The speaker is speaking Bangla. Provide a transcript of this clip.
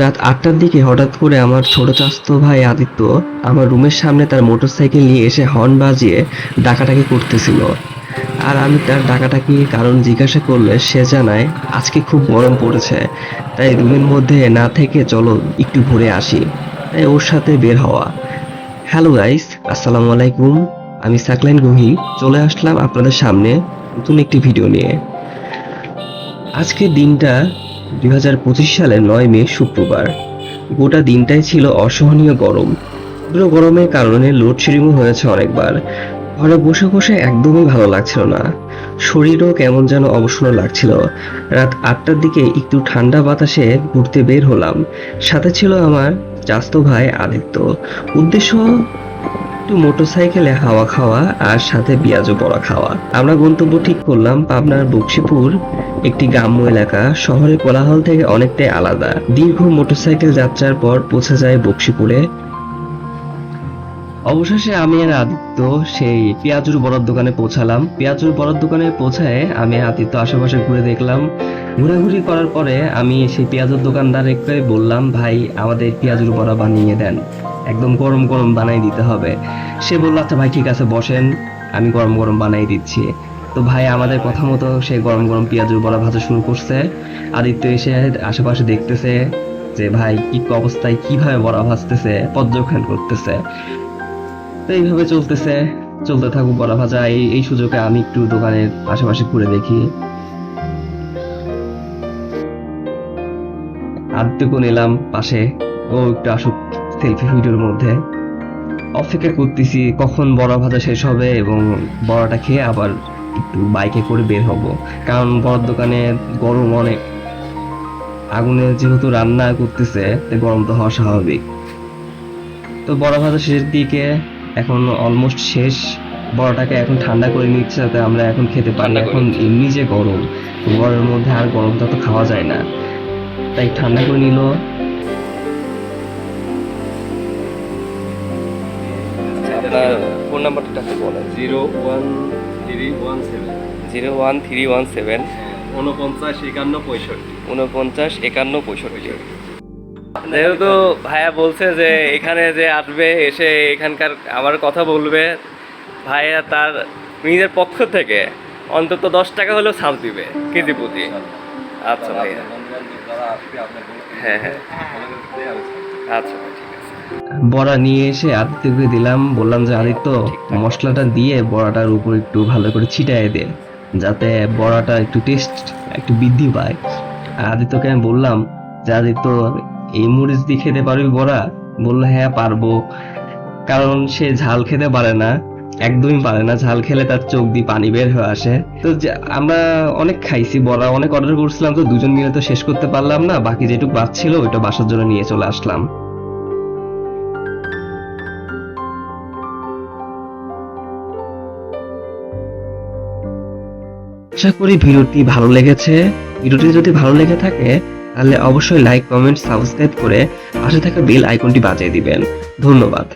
রাত আটটার দিকে হঠাৎ করে আমার ছোট চাস্তো ভাই আদিত্য আমার রুমের সামনে তার মোটরসাইকেল নিয়ে এসে হর্ন বাজিয়ে ডাকাটাকি করতেছিল। আর আমি তার ডাকাটাকি কারণ জিজ্ঞাসা করলে সে জানায়, আজকে খুব গরম পড়েছে, তাই রুমের মধ্যে না থেকে চলো একটু ঘুরে আসি। তাই ওর সাথে বের হওয়া। হ্যালো গাইস, আসসালামু আলাইকুম, আমি সাকলাইন গুহি চলে আসলাম আপনাদের সামনে নতুন একটি ভিডিও নিয়ে। আজকের দিনটা দুই হাজার পঁচিশ সালের নয় মে শুক্রবার। গোটা দিনটাই ছিল অসহনীয় গরম। তীব্র গরমের কারণে লোডশেডিংও হয়েছে অনেকবার। ঘরে বসে বসে একদমই ভালো লাগছিল না। শরীরও কেমন যেন অবসন্ন লাগছিল। রাত আটটার দিকে একটু ঠান্ডা বাতাসে ঘুরতে বের হলাম। সাথে ছিল আমার চাস্তো ভাই আদিত্য। উদ্দেশ্য, একটু মোটরসাইকেলে হাওয়া খাওয়া আর সাথে পেঁয়াজও বড়া খাওয়া। আমরা গন্তব্য ঠিক করলাম পাবনার বক্সিপুর একটি গ্রাম্য এলাকা, শহরের কোলাহল থেকে অনেকটাই আলাদা। দীর্ঘ মোটরসাইকেল যাত্রার পর পৌঁছে যায় বক্সিপুরে অবশেষে আমি আর আদিত্য সেই পেঁয়াজুর বড়ার দোকানে পৌঁছালাম। পেঁয়াজুর বড়ার দোকানে পৌঁছায় আমি আদিত্য আশেপাশে ঘুরে দেখলাম। ঘোরাঘুরি করার পরে আমি সেই পেঁয়াজুর দোকানদারকে বললাম, ভাই, আমাদের পেঁয়াজুর বড়া বানিয়ে দেন। একদম গরম গরম বানাই দিতে হবে। সে বলল আচ্ছা ভাই, ঠিক আছে, বসেন। আমি গরম গরম বানাই দিচ্ছি। তো ভাই, আমাদের কথা মতো সে গরম গরম পেঁয়াজুর বড়া ভাজা শুরু করছে। আদিত্য এসে আশেপাশে দেখতেছে যে, ভাই, কি অবস্থায়, কীভাবে বড়া ভাজতেছে, পর্যবেক্ষণ করতেছে? তো এইভাবে চলতেছে, চলতে থাকুক বড়া ভাজা। এই এই সুযোগে আমি একটু দোকানের আশেপাশে ঘুরে দেখি। আদিত্যকে নিলাম পাশে। ও একটু আসুক সেলফি ভিডিওর মধ্যে। অপেক্ষা করতেছি কখন বড়া ভাজা শেষ হবে এবং বড়াটা খেয়ে আবার একটু বাইকে করে বের হব। কারণ বড় দোকানে গরম অনেক। আগুনে যেহেতু রান্না করতেছে তাই গরম তো হওয়া স্বাভাবিক। তো বড়া ভাজা শেষের দিকে এখন অলমোস্ট শেষ। বড়াটাকে এখন ঠান্ডা করে নিচ্ছে যাতে আমরা এখন খেতে পারি। এখন এমনি যে গরম গরমের মধ্যে আর গরমটা তো খাওয়া যায় না। তাই ঠান্ডা করে নিল। আপনার ফোন নাম্বারটা বলেন। Zero one three one seven. Zero one three one seven. উনপঞ্চাশ একান্ন পঁয়ষট্টি। উনপঞ্চাশ একান্ন পঁয়ষট্টি। যেহেতু ভাইয়া বলছে যে এখানে যে আসবে এসে এখানকার আমার কথা বলবে ভাইয়া তার নিজের পক্ষ থেকে অন্তত দশ টাকা হলেও ছাড় দিবে কেজি প্রতি। আচ্ছা ভাইয়া। হ্যাঁ হ্যাঁ। আচ্ছা ঠিক বড়া নিয়ে এসে আদিত্যকে দিলাম। বললাম যে, আদিত্য, মশলাটা দিয়ে বড়াটার উপর একটু ভালো করে ছিটায় দে, যাতে বড়াটা একটু টেস্ট একটু বৃদ্ধি পায়। আদিত্যকে আমি বললাম যে, আদিত্য, এই মরিচ দিয়ে খেতে পারবি বড়া? বলল হ্যাঁ পারব। কারণ সে ঝাল খেতে পারে না, একদমই পারে না। ঝাল খেলে তার চোখ দিয়ে পানি বের হয়ে আসে। তো আমরা অনেক খাইছি বড়া, অনেক অর্ডার করছিলাম তো, দুজন মিলে তো শেষ করতে পারলাম না। বাকি যেটুকু বাচ্ছিল, ওইটা বাসার জন্য নিয়ে চলে আসলাম। আশা করি ভিডিওটি ভালো লেগেছে। ভিডিওটি যদি ভালো লেগে থাকে, তাহলে অবশ্যই লাইক কমেন্ট সাবস্ক্রাইব করে পাশে থাকা বেল আইকনটি বাজিয়ে দিবেন। ধন্যবাদ।